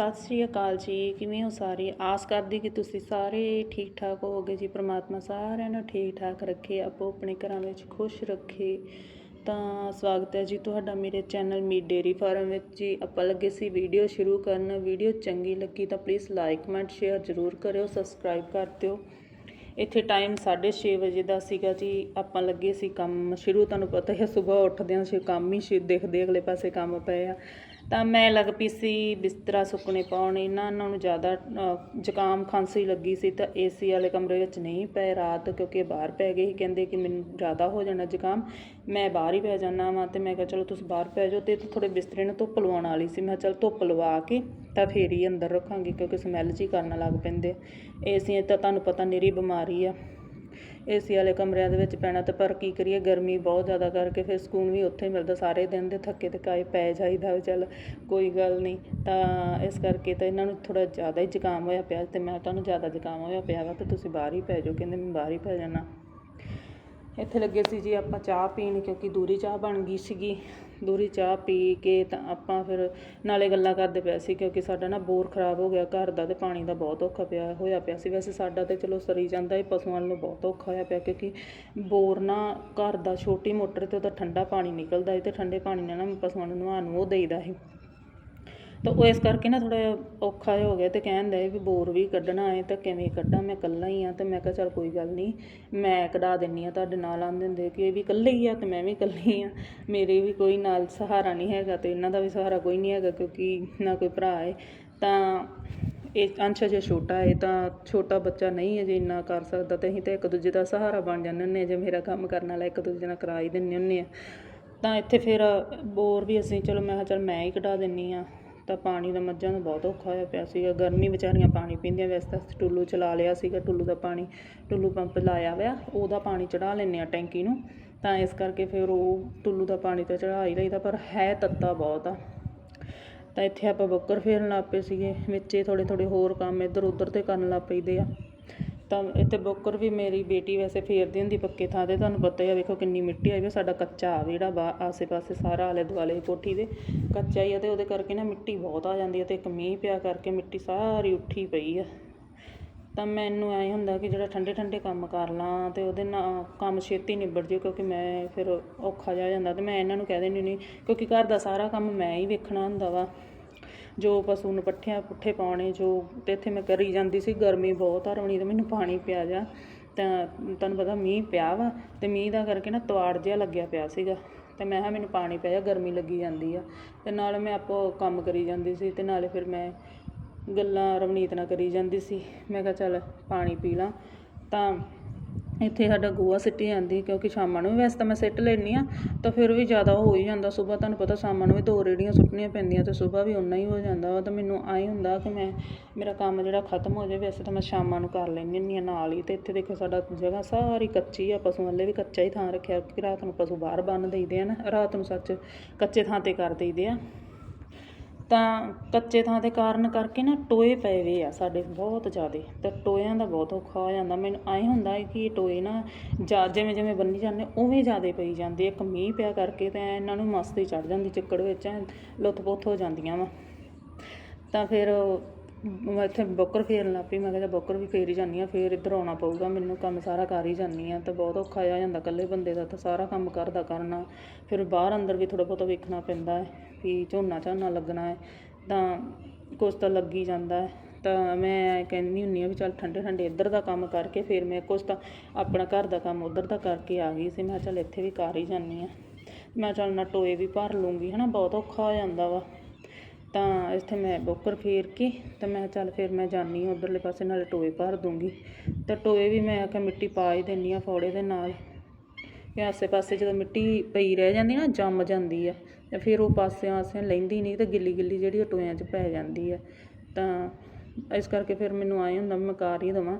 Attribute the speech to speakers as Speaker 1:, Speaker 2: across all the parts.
Speaker 1: ਸਤਿ ਸ੍ਰੀ ਅਕਾਲ ਜੀ, ਕਿਵੇਂ ਹੋ ਸਾਰੇ? ਆਸ ਕਰਦੀ ਕਿ ਤੁਸੀਂ ਸਾਰੇ ਠੀਕ ਠਾਕ ਹੋਵੋਗੇ ਜੀ, ਪ੍ਰਮਾਤਮਾ ਸਾਰਿਆਂ ਨੂੰ ਠੀਕ ਠਾਕ ਰੱਖੇ, ਆਪੋ ਆਪਣੇ ਘਰਾਂ ਵਿੱਚ ਖੁਸ਼ ਰੱਖੇ। ਤਾਂ ਸਵਾਗਤ ਹੈ ਜੀ ਤੁਹਾਡਾ ਮੇਰੇ ਚੈਨਲ ਮੀ ਡੇਰੀ ਫਾਰਮ ਵਿੱਚ ਜੀ। ਆਪਾਂ ਲੱਗੇ ਸੀ ਵੀਡੀਓ ਸ਼ੁਰੂ ਕਰਨ, ਵੀਡੀਓ ਚੰਗੀ ਲੱਗੀ ਤਾਂ ਪਲੀਜ਼ ਲਾਈਕ ਕਮੈਂਟ ਸ਼ੇਅਰ ਜ਼ਰੂਰ ਕਰਿਓ ਸਬਸਕ੍ਰਾਈਬ ਕਰ ਦਿਓ। ਇੱਥੇ ਟਾਈਮ 6:30 ਵਜੇ ਦਾ ਸੀਗਾ ਜੀ। ਆਪਾਂ ਲੱਗੇ ਸੀ ਕੰਮ ਸ਼ੁਰੂ, ਤੁਹਾਨੂੰ ਪਤਾ ਹੈ ਸਵੇਰ ਉੱਠਦੇ ਹਾਂ ਅਸੀਂ ਕੰਮ ਹੀ ਸ਼ੁਰੂ ਦੇਖਦੇ ਅਗਲੇ ਪਾਸੇ ਕੰਮ ਪਏ ਆ। ਤਾਂ ਮੈਂ ਲੱਗ ਪਈ ਸੀ ਬਿਸਤਰਾ ਸੁੱਕਣੇ ਪਾਉਣ ਇਹਨਾਂ ਨੂੰ ਜ਼ਿਆਦਾ ਜ਼ੁਕਾਮ ਖਾਂਸੀ ਲੱਗੀ ਸੀ ਤਾਂ ਏਸੀ ਵਾਲੇ ਕਮਰੇ ਵਿੱਚ ਨਹੀਂ ਪਏ ਰਾਤ ਕਿਉਂਕਿ ਬਾਹਰ ਪੈ ਗਏ ਸੀ, ਕਹਿੰਦੇ ਕਿ ਮੈਨੂੰ ਜ਼ਿਆਦਾ ਹੋ ਜਾਣਾ ਜ਼ੁਕਾਮ। ਮੈਂ ਬਾਹਰ ਹੀ ਪੈ ਜਾਣਾ ਵਾਂ ਤੇ ਮੈਂ ਕਿਹਾ ਚਲੋ ਤੁਸੀਂ ਬਾਹਰ ਪੈ ਜਾਓ ਤੇ ਥੋੜੇ ਬਿਸਤਰੇ ਨੂੰ ਧੁੱਪ ਲਵਾਉਣ ਵਾਲੀ ਸੀ। ਮੈਂ ਕਿਹਾ ਚਲ ਧੁੱਪ ਲਵਾ ਕੇ ਤਾਂ ਫੇਰ ਹੀ ਅੰਦਰ ਰੱਖਾਂਗੀ ਕਿਉਂਕਿ ਸਮੈਲ ਜੀ ਕਰਨ ਲੱਗ ਪੈਂਦੇ ਏਸੀ ਤਾਂ ਤੁਹਾਨੂੰ ਪਤਾ ਨਿਰੀ ਬਿਮਾਰੀ ਆ। ਏਸੀ ਵਾਲੇ ਕਮਰਿਆਂ ਦੇ ਵਿੱਚ ਪੈਣਾ ਤਾਂ ਪਰ ਕੀ ਕਰੀਏ, ਗਰਮੀ ਬਹੁਤ ਜ਼ਿਆਦਾ ਕਰਕੇ ਫਿਰ ਸਕੂਨ ਵੀ ਉੱਥੇ ਮਿਲਦਾ, ਸਾਰੇ ਦਿਨ ਦੇ ਥੱਕੇ ਥਕਾਏ ਪੈ ਜਾਈਦਾ ਵੀ ਚੱਲ ਕੋਈ ਗੱਲ ਨਹੀਂ। ਤਾਂ ਇਸ ਕਰਕੇ ਤਾਂ ਇਹਨਾਂ ਨੂੰ ਥੋੜਾ ਜ਼ਿਆਦਾ ਹੀ ਜ਼ੁਕਾਮ ਹੋਇਆ ਪਿਆ ਤੇ ਮੈਂ ਤੁਹਾਨੂੰ ਜ਼ਿਆਦਾ ਜ਼ੁਕਾਮ ਹੋਇਆ ਪਿਆ ਵਾ ਤੇ ਤੁਸੀਂ ਬਾਹਰ ਹੀ ਪੈ ਜਾਓ, ਕਹਿੰਦੇ ਮੈਂ ਬਾਹਰ ਹੀ ਪੈ ਜਾਣਾ ਇੱਥੇ ਲੱਗੇ ਸੀ ਜੀ ਆਪਾਂ ਚਾਹ ਪੀਣ ਕਿਉਂਕਿ ਦੂਰੀ ਚਾਹ ਬਣ ਗਈ ਸੀਗੀ। ਦੂਰੀ ਚਾਹ ਪੀ ਕੇ ਤਾਂ ਆਪਾਂ ਫਿਰ ਨਾਲੇ ਗੱਲਾਂ ਕਰਦੇ ਪਏ ਸੀ ਕਿਉਂਕਿ ਸਾਡਾ ਨਾ ਬੋਰ ਖਰਾਬ ਹੋ ਗਿਆ, ਘਰ ਦਾ ਤੇ ਪਾਣੀ ਦਾ ਬਹੁਤ ਔਖਾ ਪਿਆ ਹੋਇਆ ਪਿਆ ਸੀ। ਵੈਸੇ ਸਾਡਾ ਤੇ ਚਲੋ ਸਰੀ ਜਾਂਦਾ ਇਹ ਪਸ਼ੂਆਂ ਨੂੰ ਬਹੁਤ ਔਖਾ ਹੋਇਆ ਪਿਆ ਕਿਉਂਕਿ ਬੋਰ ਨਾ ਘਰ ਦਾ ਛੋਟੀ ਮੋਟਰ ਤੇ ਉਹਦਾ ਠੰਡਾ ਪਾਣੀ ਨਿਕਲਦਾ ਸੀ ਤੇ ਠੰਡੇ ਪਾਣੀ ਨਾਲ ਨਾ ਪਸ਼ੂਆਂ ਨੂੰ ਨਹਾਉਣ ਨੂੰ ਉਹ ਦੇਈਦਾ ਸੀ ਤਾਂ ਉਹ ਇਸ ਕਰਕੇ ਨਾ ਥੋੜ੍ਹਾ ਜਿਹਾ ਔਖਾ ਜਿਹਾ ਹੋ ਗਿਆ ਅਤੇ ਕਹਿਣ ਦੇ ਵੀ ਬੋਰ ਵੀ ਕੱਢਣਾ ਹੈ ਤਾਂ ਕਿਵੇਂ ਕੱਢਾਂ, ਮੈਂ ਇਕੱਲਾ ਹੀ ਹਾਂ ਅਤੇ ਮੈਂ ਕਿਹਾ ਚੱਲ ਕੋਈ ਗੱਲ ਨਹੀਂ, ਮੈਂ ਕਢਾ ਦਿੰਦੀ ਹਾਂ, ਤੁਹਾਡੇ ਨਾਲ ਆਂਦੇ ਹੁੰਦੇ ਕਿ ਇਹ ਵੀ ਇਕੱਲੇ ਹੀ ਆ ਅਤੇ ਮੈਂ ਵੀ ਇਕੱਲੀ ਹਾਂ ਮੇਰੇ ਵੀ ਕੋਈ ਨਾਲ ਸਹਾਰਾ ਨਹੀਂ ਹੈਗਾ ਅਤੇ ਇਹਨਾਂ ਦਾ ਵੀ ਸਹਾਰਾ ਕੋਈ ਨਹੀਂ ਹੈਗਾ ਕਿਉਂਕਿ ਨਾ ਕੋਈ ਭਰਾ ਹੈ, ਤਾਂ ਇਹ ਅੰਸ਼ ਜੇ ਛੋਟਾ ਹੈ ਤਾਂ ਛੋਟਾ ਬੱਚਾ ਨਹੀਂ ਹੈ ਜੇ ਇੰਨਾ ਕਰ ਸਕਦਾ ਤੇ ਅਸੀਂ ਤਾਂ ਇੱਕ ਦੂਜੇ ਦਾ ਸਹਾਰਾ ਬਣ ਜਾਂਦੇ ਹੁੰਦੇ ਹਾਂ, ਜੇ ਮੇਰਾ ਕੰਮ ਕਰਨ ਵਾਲਾ ਇੱਕ ਦੂਜੇ ਨਾਲ ਕਰਾ ਹੀ ਦਿੰਦੇ ਹੁੰਦੇ ਆ ਤਾਂ ਇੱਥੇ ਫਿਰ ਬੋਰ ਵੀ ਅਸੀਂ, ਚਲੋ ਮੈਂ ਕਿਹਾ ਚਲ ਮੈਂ ਹੀ ਕਢਾ ਦਿੰਨੀ ਆ ਤਾਂ ਪਾਣੀ ਦਾ ਮੱਝਾਂ ਨੂੰ ਬਹੁਤ ਔਖਾ ਹੋਇਆ ਪਿਆ ਸੀਗਾ। ਗਰਮੀ ਵਿਚਾਰੀਆਂ ਪਾਣੀ ਪੀਂਦੀਆਂ ਵੈਸੇ ਤਾਂ ਟੁੱਲੂ ਚਲਾ ਲਿਆ ਸੀਗਾ। ਟੁੱਲੂ ਦਾ ਪਾਣੀ, ਟੁੱਲੂ ਪੰਪ ਲਾਇਆ ਹੋਇਆ, ਉਹਦਾ ਪਾਣੀ ਚੜਾ ਲੈਂਦੇ ਆ ਟੈਂਕੀ ਨੂੰ। ਤਾਂ ਇਸ ਕਰਕੇ ਫਿਰ ਉਹ ਟੁੱਲੂ ਦਾ ਪਾਣੀ ਤਾਂ ਚੜਾ ਹੀ ਲਈਦਾ, ਪਰ ਹੈ ਤੱਤਾ ਬਹੁਤ ਆ। ਤਾਂ ਇੱਥੇ ਆਪਾਂ ਬੱਕਰ ਫੇਰਨ ਲੱਗ ਪਏ ਸੀਗੇ, ਵਿੱਚੇ ਥੋੜੇ ਥੋੜੇ ਹੋਰ ਕੰਮ ਇੱਧਰ ਉੱਧਰ ਤੇ ਕਰਨ ਲੱਗ ਪਈਦੇ ਆ। ਤਾਂ ਇੱਥੇ ਬੱਕਰ ਵੀ ਮੇਰੀ ਬੇਟੀ ਵੈਸੇ ਫੇਰਦੀ ਹੁੰਦੀ ਪੱਕੇ ਥਾਂ ਤੇ, ਤੁਹਾਨੂੰ ਪਤਾ ਹੀ ਆ, ਵੇਖੋ ਕਿੰਨੀ ਮਿੱਟੀ ਆਈ ਵੀ ਸਾਡਾ ਕੱਚਾ ਆ ਜਿਹੜਾ ਬਾ ਆਸੇ ਪਾਸੇ ਸਾਰਾ ਆਲੇ ਦੁਆਲੇ ਕੋਠੀ ਦੇ ਕੱਚਾ ਹੀ ਆ ਤੇ ਉਹਦੇ ਕਰਕੇ ਨਾ ਮਿੱਟੀ ਬਹੁਤ ਆ ਜਾਂਦੀ ਹੈ ਤੇ ਇੱਕ ਮੀਂਹ ਪਿਆ ਕਰਕੇ ਮਿੱਟੀ ਸਾਰੀ ਉੱਠੀ ਪਈ ਆ। ਤਾਂ ਮੈਨੂੰ ਐਂ ਹੁੰਦਾ ਕਿ ਜਿਹੜਾ ਠੰਡੇ ਠੰਡੇ ਕੰਮ ਕਰ ਲਾਂ ਤੇ ਉਹਦੇ ਨਾਲ ਕੰਮ ਛੇਤੀ ਨਿਬੜ ਜੇ ਕਿਉਂਕਿ ਮੈਂ ਫਿਰ ਔਖਾ ਜਾ ਜਾਂਦਾ ਤੇ ਮੈਂ ਇਹਨਾਂ ਨੂੰ ਕਹਿ ਦਿੰਦੀ ਨਹੀਂ ਕਿਉਂਕਿ ਘਰ ਦਾ ਸਾਰਾ ਕੰਮ ਮੈਂ ਹੀ ਵੇਖਣਾ ਹੁੰਦਾ ਵਾ। ਜੋ ਪਸ਼ੂ ਨੂੰ ਪੱਠਿਆਂ ਪੁੱਠੇ ਪਾਉਣੇ, ਜੋ ਤੇ ਇੱਥੇ ਮੈਂ ਕਰੀ ਜਾਂਦੀ ਸੀ, ਗਰਮੀ ਬਹੁਤ ਆ ਰਵਣੀ ਤੇ ਮੈਨੂੰ ਪਾਣੀ ਪਿਆ ਜਾ। ਤਾਂ ਤੁਹਾਨੂੰ ਪਤਾ ਮੀਂਹ ਪਿਆ ਵਾ, ਤੇ ਮੀਂਹ ਦਾ ਕਰਕੇ ਨਾ ਤਵਾੜ ਜਿਹਾ ਲੱਗਿਆ ਪਿਆ ਸੀਗਾ। ਤੇ ਮੈਂ ਕਿਹਾ ਮੈਨੂੰ ਪਾਣੀ ਪਿਆ ਜਾ, ਗਰਮੀ ਲੱਗੀ ਜਾਂਦੀ ਆ। ਤੇ ਨਾਲ ਮੈਂ ਆਪੋ ਕੰਮ ਕਰੀ ਜਾਂਦੀ ਸੀ, ਤੇ ਨਾਲੇ ਫਿਰ ਮੈਂ ਗੱਲਾਂ ਰਵਨੀਤ ਨਾਲ ਕਰੀ ਜਾਂਦੀ ਸੀ। ਮੈਂ ਕਿਹਾ ਚੱਲ ਪਾਣੀ ਪੀ ਲਾਂ। ਤਾਂ ਇੱਥੇ ਸਾਡਾ ਗੋਆ ਸਿੱਟੀ ਜਾਂਦੀ, ਕਿਉਂਕਿ ਸ਼ਾਮਾਂ ਨੂੰ ਵੀ ਵੈਸੇ ਤਾਂ ਮੈਂ ਸਿੱਟ ਲੈਂਦੀ ਆ ਤਾਂ ਫਿਰ ਵੀ ਜ਼ਿਆਦਾ ਹੋ ਹੀ ਜਾਂਦਾ, ਸਵੇਰ ਤੁਹਾਨੂੰ ਪਤਾ ਸ਼ਾਮਾਂ ਨੂੰ ਵੀ ਦੋ ਰੇੜੀਆਂ ਸੁੱਟਣੀਆਂ ਪੈਂਦੀਆਂ ਤੇ ਸਵੇਰ ਵੀ ਉਨਾ ਹੀ ਹੋ ਜਾਂਦਾ ਵਾ, ਤਾਂ ਮੈਨੂੰ ਆਏ ਹੁੰਦਾ ਕਿ ਮੈਂ, ਮੇਰਾ ਕੰਮ ਜਿਹੜਾ ਖਤਮ ਹੋ ਜਾਵੇ, ਵੈਸੇ ਤਾਂ ਮੈਂ ਸ਼ਾਮਾਂ ਨੂੰ ਕਰ ਲੈਂਦੀ ਹੁੰਦੀ ਹਾਂ ਨਾਲ ਹੀ, ਤੇ ਇੱਥੇ ਦੇਖੋ ਸਾਡਾ ਜਗ੍ਹਾ ਸਾਰੀ ਕੱਚੀ ਆ ਪਸੂ ਵਾਲੇ ਵੀ ਕੱਚਾ ਹੀ ਥਾਂ ਰੱਖਿਆ, ਕਿ ਰਾਤ ਨੂੰ ਪਸ਼ੂ ਬਾਹਰ ਬੰਨ ਦਈਦੇ ਆ ਨਾ, ਰਾਤ ਨੂੰ ਸੱਚ ਕੱਚੇ ਥਾਂ ਤੇ ਕਰ ਦਈਦੇ ਆ। ਤਾਂ ਕੱਚੇ ਥਾਂ ਦੇ ਕਾਰਨ ਕਰਕੇ ਨਾ ਟੋਏ ਪਏ ਵੇ ਆ ਸਾਡੇ ਬਹੁਤ ਜ਼ਿਆਦਾ। ਤਾਂ ਟੋਇਆਂ ਦਾ ਬਹੁਤ ਔਖਾ ਹੋ ਜਾਂਦਾ। ਮੈਨੂੰ ਐਂ ਹੁੰਦਾ ਹੈ ਕਿ ਟੋਏ ਨਾ ਜਾ ਜਿਵੇਂ ਜਿਵੇਂ ਬੰਨੀ ਜਾਂਦੇ, ਉਵੇਂ ਜ਼ਿਆਦਾ ਪਈ ਜਾਂਦੇ। ਇੱਕ ਮੀਂਹ ਪਿਆ ਕਰਕੇ ਤਾਂ ਇਹਨਾਂ ਨੂੰ ਮਸਤੀ ਚੜ ਜਾਂਦੀ, ਚੱਕੜ ਵਿੱਚ ਲੁੱਥ ਪੁੱਥ ਹੋ ਜਾਂਦੀਆਂ ਵਾ। ਤਾਂ ਫਿਰ ਮੈਂ ਇੱਥੇ ਬੱਕਰ ਫੇਰਨ ਲੱਗ ਪਈ, ਮੈਂ ਕਿਹਾ ਚੱਲ ਵੀ ਫੇਰ ਹੀ ਜਾਂਦੀ ਹਾਂ, ਫੇਰ ਇੱਧਰ ਆਉਣਾ ਪਊਗਾ, ਮੈਨੂੰ ਕੰਮ ਸਾਰਾ ਕਰ ਹੀ ਜਾਂਦੀ ਹਾਂ, ਤਾਂ ਬਹੁਤ ਔਖਾ ਜਿਹਾ ਜਾਂਦਾ ਇਕੱਲੇ ਬੰਦੇ ਦਾ, ਤਾਂ ਸਾਰਾ ਕੰਮ ਕਰਦਾ ਕਰਨਾ, ਫਿਰ ਬਾਹਰ ਅੰਦਰ ਵੀ ਥੋੜ੍ਹਾ ਬਹੁਤਾ ਵੇਖਣਾ ਪੈਂਦਾ ਹੈ ਵੀ ਝੋਨਾ ਝਾਨਾ ਲੱਗਣਾ ਹੈ, ਤਾਂ ਕੁਛ ਤਾਂ ਲੱਗੀ ਜਾਂਦਾ ਹੈ, ਤਾਂ ਮੈਂ ਕਹਿੰਦੀ ਹੁੰਦੀ ਹਾਂ ਵੀ ਚੱਲ ਠੰਡੇ ਠੰਡੇ ਇੱਧਰ ਦਾ ਕੰਮ ਕਰਕੇ ਫਿਰ ਮੈਂ ਕੁਛ ਤਾਂ ਆਪਣਾ ਘਰ ਦਾ ਕੰਮ ਉੱਧਰ ਦਾ ਕਰਕੇ ਆ ਗਈ ਸੀ, ਮੈਂ ਚੱਲ ਇੱਥੇ ਵੀ ਕਰ ਹੀ ਜਾਂਦੀ ਹਾਂ, ਮੈਂ ਚੱਲ ਨਾ ਟੋਏ ਵੀ ਭਰ ਲੂੰਗੀ ਹੈ ਨਾ ਬਹੁਤ ਔਖਾ ਹੋ ਜਾਂਦਾ ਵਾ। ਤਾਂ ਇੱਥੇ ਮੈਂ ਬੋਕਰ ਫੇਰ ਕੇ ਤਾਂ ਮੈਂ ਕਿਹਾ ਚੱਲ ਫਿਰ ਮੈਂ ਜਾਨੀ ਹਾਂ ਉਧਰਲੇ ਪਾਸੇ, ਨਾਲੇ ਟੋਏ ਭਰ ਦੂੰਗੀ। ਤਾਂ ਟੋਏ ਵੀ ਮੈਂ ਆਖਿਆ ਮਿੱਟੀ ਪਾ ਹੀ ਦਿੰਦੀ ਹਾਂ ਫੌੜੇ ਦੇ ਨਾਲ। ਕਿ ਆਸੇ ਪਾਸੇ ਜਦੋਂ ਮਿੱਟੀ ਪਈ ਰਹਿ ਜਾਂਦੀ ਨਾ, ਜੰਮ ਜਾਂਦੀ ਆ। ਤੇ ਫਿਰ ਉਹ ਪਾਸਿਆਂ ਆਸਿਆਂ ਲੈਂਦੀ ਨਹੀਂ, ਤੇ ਗਿੱਲੀ ਗਿੱਲੀ ਜਿਹੜੀ ਉਹ ਟੋਇਆਂ 'ਚ ਪੈ ਜਾਂਦੀ ਆ। ਤਾਂ ਇਸ ਕਰਕੇ ਫਿਰ ਮੈਨੂੰ ਆਏ ਹੁੰਦਾ, ਮੈਂ ਕਰ ਹੀ ਦੇਵਾਂ।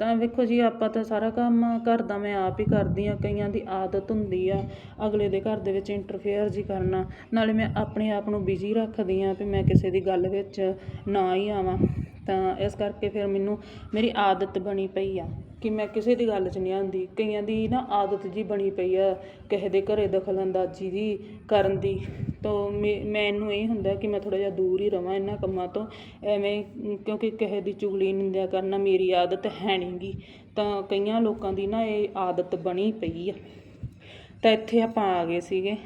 Speaker 1: ਤਾਂ ਵੇਖੋ ਜੀ, ਆਪਾਂ ਤਾਂ ਸਾਰਾ ਕੰਮ ਘਰ ਦਾ ਮੈਂ ਆਪ ਹੀ ਕਰਦੀ ਹਾਂ, ਕਈਆਂ ਦੀ ਆਦਤ ਹੁੰਦੀ ਆ ਅਗਲੇ ਦੇ ਘਰ ਦੇ ਵਿੱਚ ਇੰਟਰਫੇਅਰ ਜੀ ਕਰਨਾ, ਨਾਲੇ ਮੈਂ ਆਪਣੇ ਆਪ ਨੂੰ ਬਿਜ਼ੀ ਰੱਖਦੀ ਹਾਂ ਵੀ ਮੈਂ ਕਿਸੇ ਦੀ ਗੱਲ ਵਿੱਚ ਨਾ ਹੀ ਆਵਾਂ। ਤਾਂ ਇਸ ਕਰਕੇ ਫਿਰ ਮੈਨੂੰ ਮੇਰੀ ਆਦਤ ਬਣੀ ਪਈ ਆ। ਕਿ ਮੈਂ ਕਿਸੇ ਦੀ ਗੱਲ 'ਚ ਨਹੀਂ ਆਉਂਦੀ। ਕਈਆਂ ਦੀ ਨਾ ਆਦਤ ਜੀ ਬਣੀ ਪਈ ਆ ਕਿਸੇ ਦੇ ਘਰੇ ਦਖਲ ਅੰਦਾਜ਼ੀ ਦੀ ਕਰਨ ਦੀ। ਤਾਂ ਮੈ- ਮੈਨੂੰ ਇਹ ਹੁੰਦਾ ਕਿ ਮੈਂ ਥੋੜਾ ਜਿਹਾ ਦੂਰ ਹੀ ਰਵਾਂ ਇਹਨਾਂ ਕੰਮਾਂ ਤੋਂ। ਐਵੇਂ ਕਿਉਂਕਿ ਕਿਸੇ ਦੀ ਚੁਗਲੀ ਨਿੰਦਿਆ ਕਰਨਾ ਮੇਰੀ ਆਦਤ ਹੈ ਨਹੀਂਗੀ ਤਾਂ ਕਈਆਂ ਲੋਕਾਂ ਦੀ ਨਾ ਇਹ ਆਦਤ ਬਣੀ ਪਈ ਆ। ਤਾਂ ਇੱਥੇ ਆਪਾਂ ਆ ਗਏ ਸੀਗੇ।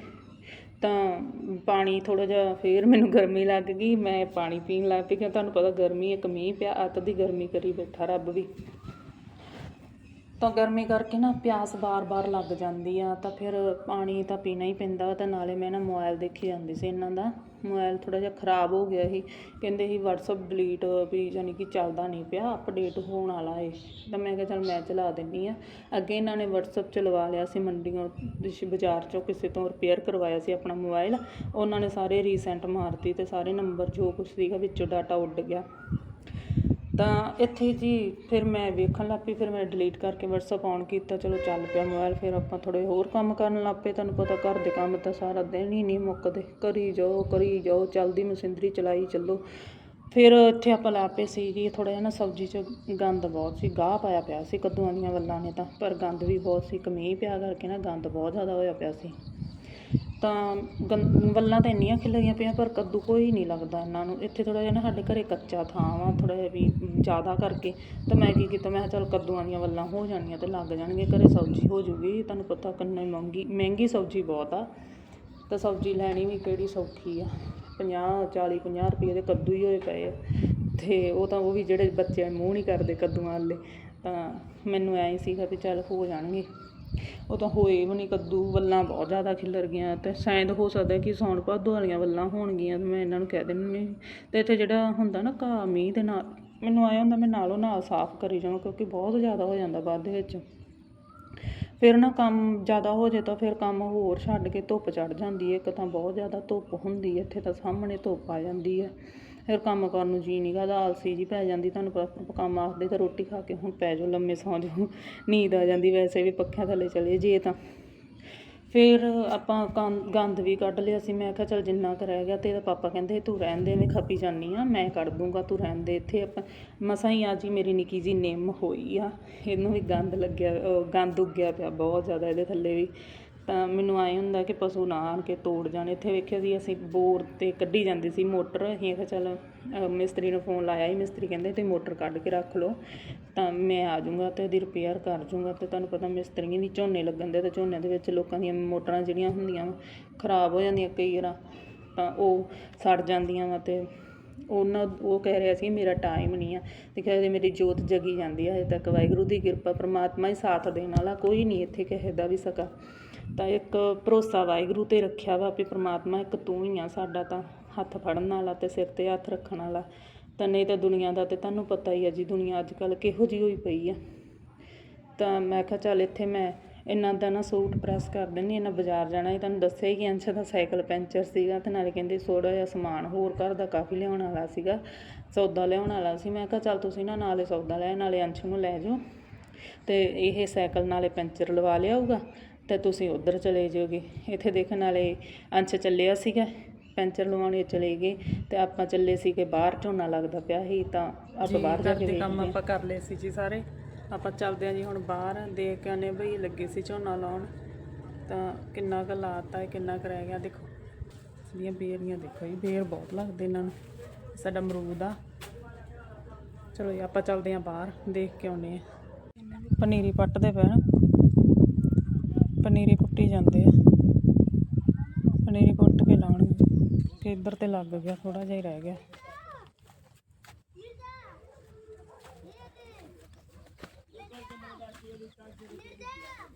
Speaker 1: ਤਾਂ ਪਾਣੀ ਥੋੜਾ ਜਿਹਾ ਫੇਰ ਮੈਨੂੰ ਗਰਮੀ ਲੱਗ ਗਈ। ਮੈਂ ਪਾਣੀ ਪੀਣ ਲੱਗ ਪਈ ਕਿਉਂ? ਤੁਹਾਨੂੰ ਪਤਾ ਗਰਮੀ ਇੱਕ ਮੀਂਹ ਪਿਆ, ਅੱਤ ਦੀ ਗਰਮੀ ਕਰੀ ਬੈਠਾ ਰੱਬ ਵੀ। ਤਾਂ ਗਰਮੀ ਕਰਕੇ ਨਾ ਪਿਆਸ ਵਾਰ ਵਾਰ ਲੱਗ ਜਾਂਦੀ ਆ, ਤਾਂ ਫਿਰ ਪਾਣੀ ਤਾਂ ਪੀਣਾ ਹੀ ਪੈਂਦਾ ਤਾਂ ਨਾਲੇ ਮੈਂ ਨਾ ਮੋਬਾਈਲ ਦੇਖੀ ਜਾਂਦੀ ਸੀ ਇਹਨਾਂ ਦਾ। ਮੋਬਾਈਲ ਥੋੜਾ ਜਿਹਾ ਖਰਾਬ ਹੋ ਗਿਆ ਸੀ, ਕਹਿੰਦੇ ਸੀ WhatsApp ਡਿਲੀਟ ਵੀ ਯਾਨੀ ਕਿ ਚੱਲਦਾ ਨਹੀਂ ਪਿਆ ਅਪਡੇਟ ਹੋਣ ਵਾਲਾ ਏ। ਤਾਂ ਮੈਂ ਕਿਹਾ ਚੱਲ ਮੈਂ ਚਲਾ ਦਿੰਨੀ ਆ। ਅੱਗੇ ਇਹਨਾਂ ਨੇ WhatsApp ਚਲਵਾ ਲਿਆ ਸੀ ਮੰਡੀੋਂ ਬਾਜ਼ਾਰ ਚੋਂ ਕਿਸੇ ਤੋਂ ਰਿਪੇਅਰ ਕਰਵਾਇਆ ਸੀ ਆਪਣਾ ਮੋਬਾਈਲ ਉਹਨਾਂ ਨੇ ਸਾਰੇ ਰੀਸੈਂਟ ਮਾਰਤੀ ਤੇ ਸਾਰੇ ਨੰਬਰ ਜੋ ਕੁਛ ਸੀਗਾ ਵਿੱਚੋਂ ਡਾਟਾ ਉੱਡ ਗਿਆ। ਤਾਂ ਇੱਥੇ ਜੀ ਫਿਰ ਮੈਂ ਵੇਖਣ ਲੱਗ ਪਈ, ਫਿਰ ਮੈਂ ਡਿਲੀਟ ਕਰਕੇ ਵਟਸਐਪ ਔਨ ਕੀਤਾ, ਚਲੋ ਚੱਲ ਪਿਆ ਮੋਬਾਈਲ ਫਿਰ ਆਪਾਂ ਥੋੜ੍ਹੇ ਹੋਰ ਕੰਮ ਕਰਨ ਲੱਗ ਪਏ, ਤੁਹਾਨੂੰ ਪਤਾ ਘਰ ਦੇ ਕੰਮ ਤਾਂ ਸਾਰਾ ਦਿਨ ਹੀ ਨਹੀਂ ਮੁੱਕਦੇ। ਕਰੀ ਜਾਓ ਕਰੀ ਜਾਓ, ਚੱਲਦੀ ਮਸ਼ੀਨਰੀ ਚਲਾਈ ਚੱਲੋ। ਫਿਰ ਇੱਥੇ ਆਪਾਂ ਲਾ ਪਏ ਸੀ ਜੀ, ਥੋੜ੍ਹਾ ਜਿਹਾ ਨਾ ਸਬਜ਼ੀ 'ਚ ਗੰਦ ਬਹੁਤ ਸੀ, ਗਾਹ ਪਾਇਆ ਪਿਆ ਸੀ, ਕੱਦੂਆਂ ਦੀਆਂ ਵੱਲਾਂ ਨੇ ਤਾਂ, ਪਰ ਗੰਦ ਵੀ ਬਹੁਤ ਸੀ ਕਮੀ ਪਿਆ ਕਰਕੇ ਨਾ ਗੰਦ ਬਹੁਤ ਜ਼ਿਆਦਾ ਹੋਇਆ ਪਿਆ ਸੀ। ਤਾਂ ਗੰ- ਵੱਲਾਂ ਤਾਂ ਇੰਨੀਆਂ ਖਿਲਰੀਆਂ ਪਈਆਂ, ਪਰ ਕੱਦੂ ਕੋਈ ਨਹੀਂ ਲੱਗਦਾ ਇਹਨਾਂ ਨੂੰ। ਇੱਥੇ ਥੋੜ੍ਹਾ ਜਿਹਾ ਨਾ ਸਾਡੇ ਘਰੇ ਕੱਚਾ ਥਾਂ ਵਾ, ਥੋੜ੍ਹਾ ਜਿਹਾ ਵੀ ਜ਼ਿਆਦਾ ਕਰਕੇ। ਤਾਂ ਮੈਂ ਕੀ ਕੀਤਾ, ਮੈਂ ਕਿਹਾ ਚੱਲ ਕੱਦੂਆਂ ਦੀਆਂ ਵੱਲਾਂ ਹੋ ਜਾਣੀਆਂ ਤੇ ਲੱਗ ਜਾਣਗੀਆਂ ਘਰੇ ਸਬਜ਼ੀ ਹੋ ਜੂਗੀ। ਤੁਹਾਨੂੰ ਪਤਾ ਕਿੰਨੀ ਮਹਿੰਗੀ ਮਹਿੰਗੀ ਸਬਜ਼ੀ ਬਹੁਤ ਆ। ਤਾਂ ਸਬਜ਼ੀ ਲੈਣੀ ਵੀ ਕਿਹੜੀ ਸੌਖੀ ਆ। 50 40 50 ਰੁਪਏ ਦੇ ਕੱਦੂ ਹੀ ਹੋਏ ਪਏ ਆ। ਤੇ ਉਹ ਤਾਂ ਉਹ ਵੀ ਜਿਹੜੇ ਬੱਚੇ ਮੂੰਹ ਨਹੀਂ ਕਰਦੇ ਕੱਦੂਆਂ ਵਾਲੇ। ਤਾਂ ਮੈਨੂੰ ਐਂ ਸੀਗਾ ਵੀ ਚੱਲ ਹੋ ਜਾਣਗੇ। ਉਹ ਤਾਂ ਹੋਏ ਵੀ ਨਹੀਂ, ਕੱਦੂ ਵੱਲਾਂ ਬਹੁਤ ਜ਼ਿਆਦਾ ਖਿਲਰ ਗਈਆਂ। ਤੇ ਸ਼ਾਇਦ ਹੋ ਸਕਦਾ ਕਿ ਸੌਣ ਭਾਦੋ ਵਾਲੀਆਂ ਵੱਲਾਂ ਹੋਣਗੀਆਂ, ਮੈਂ ਇਹਨਾਂ ਨੂੰ ਕਹਿ ਦਿੰਦੀ ਤੇ ਇੱਥੇ ਜਿਹੜਾ ਹੁੰਦਾ ਨਾ ਘਾਹ ਮੀਂਹ ਦੇ ਨਾਲ, ਮੈਨੂੰ ਆਇਆ ਹੁੰਦਾ ਮੈਂ ਨਾਲੋਂ ਨਾਲ ਸਾਫ਼ ਕਰੀ ਜਾਵਾਂ, ਕਿਉਂਕਿ ਬਹੁਤ ਜ਼ਿਆਦਾ ਹੋ ਜਾਂਦਾ ਬਾਅਦ ਦੇ ਵਿੱਚ। ਫਿਰ ਨਾ ਕੰਮ ਜ਼ਿਆਦਾ ਹੋ ਜੇ ਤਾਂ ਫਿਰ ਕੰਮ ਹੋਰ ਛੱਡ ਕੇ ਧੁੱਪ ਚੜ ਜਾਂਦੀ ਹੈ। ਇੱਕ ਤਾਂ ਬਹੁਤ ਜ਼ਿਆਦਾ ਧੁੱਪ ਹੁੰਦੀ ਹੈ, ਇੱਥੇ ਤਾਂ ਸਾਹਮਣੇ ਧੁੱਪ ਆ ਜਾਂਦੀ ਹੈ। ਫਿਰ ਕੰਮ ਕਰਨ ਨੂੰ ਜੀ ਨਹੀਂ ਕਰਦਾ ਆਲਸੀ ਜੀ ਪੈ ਜਾਂਦੀ, ਤੁਹਾਨੂੰ ਪਤਾ ਕੰਮ ਆਖਦੇ ਤਾਂ ਰੋਟੀ ਖਾ ਕੇ ਹੁਣ ਪੈ ਜਾਓ, ਲੰਮੇ ਸੌਂ ਜਾਓ, ਨੀਂਦ ਆ ਜਾਂਦੀ ਵੈਸੇ ਵੀ ਪੱਖਿਆਂ ਥੱਲੇ ਚਲੇ ਜੇ ਤਾਂ। ਫਿਰ ਆਪਾਂ ਗੰ- ਗੰਦ ਵੀ ਕੱਢ ਲਿਆ ਸੀ, ਮੈਂ ਕਿਹਾ ਚੱਲ ਜਿੰਨਾ ਕੁ ਰਹਿ ਗਿਆ ਤੇ ਇਹਦਾ ਪਾਪਾ ਕਹਿੰਦੇ ਤੂੰ ਰਹਿਣ ਦੇ, ਮੈਂ ਖਪੀ ਜਾਨੀ ਆ ਮੈਂ ਕੱਢ ਦੂੰਗਾ, ਤੂੰ ਰਹਿਣ ਦੇ, ਇੱਥੇ ਆਪਾਂ ਮਸਾਂ ਹੀ ਅੱਜ ਹੀ ਮੇਰੀ ਨਿੱਕੀ ਜੀ ਨਿੰਮ ਹੋਈ ਆ, ਇਹਨੂੰ ਵੀ ਗੰਦ ਲੱਗਿਆ ਗੰਦ ਉੱਗਿਆ ਪਿਆ ਬਹੁਤ ਜ਼ਿਆਦਾ, ਇਹਦੇ ਥੱਲੇ ਵੀ। ਮੈਨੂੰ ਐਂ ਹੁੰਦਾ ਕਿ ਪਸ਼ੂ ਨਾ ਆਣ ਕੇ ਤੋੜ ਜਾਣ। ਇੱਥੇ ਵੇਖਿਆ ਸੀ, ਅਸੀਂ ਬੋਰ ਤੇ ਕੱਢੀ ਜਾਂਦੀ ਸੀ ਮੋਟਰ। ਅਸੀਂ ਕਿਹਾ ਚੱਲ ਮਿਸਤਰੀ ਨੂੰ ਫੋਨ ਲਾਇਆ ਸੀ, ਮਿਸਤਰੀ ਕਹਿੰਦੇ ਤੇ ਮੋਟਰ ਕੱਢ ਕੇ ਰੱਖ ਲਓ। ਤਾਂ ਮੈਂ ਆ ਜਾਊਂਗਾ ਅਤੇ ਇਹਦੀ ਰਿਪੇਅਰ ਕਰ ਜਾਊਂਗਾ ਅਤੇ ਤੁਹਾਨੂੰ ਪਤਾ ਮਿਸਤਰੀਆਂ ਦੀ ਝੋਨੇ ਲੱਗਣ ਦੇ ਤਾਂ ਝੋਨੇ ਦੇ ਵਿੱਚ ਲੋਕਾਂ ਦੀਆਂ ਮੋਟਰਾਂ ਜਿਹੜੀਆਂ ਹੁੰਦੀਆਂ ਖਰਾਬ ਹੋ ਜਾਂਦੀਆਂ ਕਈ ਵਾਰ। ਤਾਂ ਉਹ ਸੜ ਜਾਂਦੀਆਂ ਵਾ ਅਤੇ ਉਹਨਾਂ, ਉਹ ਕਹਿ ਰਿਹਾ ਸੀ, ਮੇਰਾ ਟਾਈਮ ਨਹੀਂ ਆ। ਦੇਖਿਆ ਕਹਿੰਦੇ ਮੇਰੀ ਜੋਤ ਜਗੀ ਜਾਂਦੀ ਆ, ਹਜੇ ਤੱਕ ਵਾਹਿਗੁਰੂ ਦੀ ਕਿਰਪਾ, ਪ੍ਰਮਾਤਮਾ ਹੀ ਸਾਥ ਦੇਣ ਵਾਲਾ ਕੋਈ ਨਹੀਂ ਇੱਥੇ ਕਿਸੇ ਦਾ ਵੀ ਸਕਾ। ਤਾਂ ਇੱਕ ਭਰੋਸਾ ਵਾਹਿਗੁਰੂ ਤੇ ਰੱਖਿਆ ਵਾ ਵੀ ਪ੍ਰਮਾਤਮਾ ਇੱਕ ਤੂੰ ਹੀ ਆ ਸਾਡਾ ਤਾਂ ਹੱਥ ਫੜਨ ਵਾਲਾ ਤੇ ਸਿਰ ਤੇ ਹੱਥ ਰੱਖਣ ਵਾਲਾ। ਤਾਂ ਨਹੀਂ ਤਾਂ ਦੁਨੀਆ ਦਾ ਤੇ ਤੁਹਾਨੂੰ ਪਤਾ ਹੀ ਆ ਜੀ, ਦੁਨੀਆ ਅੱਜ ਕੱਲ੍ਹ ਕਿਹੋ ਜਿਹੀ ਹੋਈ ਪਈ ਆ। ਤਾਂ ਮੈਂ ਕਿਹਾ ਚੱਲ ਇੱਥੇ ਮੈਂ ਇਹਨਾਂ ਦਾ ਨਾ ਸੂਟ ਪ੍ਰੈਸ ਕਰ ਦਿੰਦੀ, ਇਹਨਾਂ ਬਾਜ਼ਾਰ ਜਾਣਾ ਸੀ, ਤੁਹਾਨੂੰ ਦੱਸਿਆ ਹੀ ਕਿ ਅੰਸ਼ ਦਾ ਸਾਈਕਲ ਪੈਂਚਰ ਸੀਗਾ ਤੇ ਨਾਲੇ ਕਹਿੰਦੇ ਥੋੜ੍ਹਾ ਜਿਹਾ ਸਮਾਨ ਹੋਰ ਘਰ ਦਾ ਕਾਫੀ ਲਿਆਉਣ ਵਾਲਾ ਸੀਗਾ, ਸੌਦਾ ਲਿਆਉਣ ਵਾਲਾ ਸੀ। ਮੈਂ ਕਿਹਾ ਚੱਲ ਤੁਸੀਂ ਨਾ ਨਾਲੇ ਸੌਦਾ ਲੈ, ਨਾਲੇ ਅੰਸ਼ ਨੂੰ ਲੈ ਜਾਓ ਤੇ ਇਹ ਸਾਈਕਲ ਨਾਲੇ ਪੈਂਚਰ ਲਵਾ ਲਿਆਊਗਾ। ਤੇ ਤੁਸੀਂ ਉੱਧਰ ਚਲੇ ਜਾਓਗੇ। ਇੱਥੇ ਦੇਖਣ ਵਾਲੇ ਅੰਸ਼ ਚੱਲਿਆ ਸੀਗਾ ਪੈਂਚਰ ਲਵਾਉਣੇ ਚਲੇ ਗਏ ਤੇ ਆਪਾਂ ਚੱਲੇ ਸੀਗੇ ਬਾਹਰ ਝੋਨਾ ਲੱਗਦਾ ਪਿਆ ਸੀ ਤਾਂ ਆਪਾਂ ਬਾਹਰ ਜਾ ਕੇ
Speaker 2: ਕੰਮ। ਆਪਾਂ ਕਰ ਲਏ ਸੀ ਜੀ ਸਾਰੇ। ਆਪਾਂ ਚੱਲਦੇ ਆ ਜੀ ਹੁਣ ਬਾਹਰ ਦੇਖ ਕੇ ਆਨੇ ਬਈ ਲੱਗੇ ਸੀ ਝੋਨਾ ਲਾਉਣ। ਤਾਂ ਕਿੰਨਾ ਕੁ ਲਾਤਾ ਹੈ ਕਿੰਨਾ ਕੁ ਰਹਿ ਗਿਆ। ਦੇਖੋ ਇਹਦੀਆਂ ਬੇਰੀਆਂ ਦੇਖੋ ਜੀ ਬੇਰ ਬਹੁਤ ਲੱਗਦੇ ਇਹਨਾਂ ਨੂੰ। ਸਾਡਾ ਅਮਰੂਦ ਆ। ਚਲੋ ਜੀ ਆਪਾਂ ਚੱਲਦੇ ਆ ਬਾਹਰ ਦੇਖ ਕੇ ਆਉਨੇ ਆ ਪਨੀਰੀ ਪੱਟਦੇ ਪਏ ਪਨੀਰੀ ਪੁੱਟੀ ਜਾਂਦੇ ਆ ਪਨੀਰੀ ਪੁੱਟ ਕੇ ਲਾਉਣਗੇ ਕਿ ਇੱਧਰ ਤੇ ਲੱਗ ਗਿਆ ਥੋੜਾ ਜਿਹਾ ਹੀ ਰਹਿ ਗਿਆ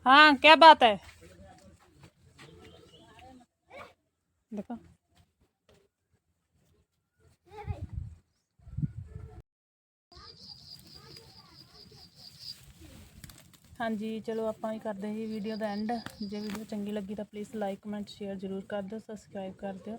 Speaker 2: हाँ क्या बात है देखो ਹਾਂਜੀ, ਚਲੋ ਆਪਾਂ ਵੀ ਕਰਦੇ ਸੀ ਵੀਡੀਓ ਦਾ ਐਂਡ ਜੇ ਵੀਡੀਓ ਚੰਗੀ ਲੱਗੀ ਤਾਂ ਪਲੀਜ਼ ਲਾਈਕ ਕਮੈਂਟ ਸ਼ੇਅਰ ਜ਼ਰੂਰ ਕਰ ਦਿਓ ਸਬਸਕ੍ਰਾਈਬ ਕਰ ਦਿਓ।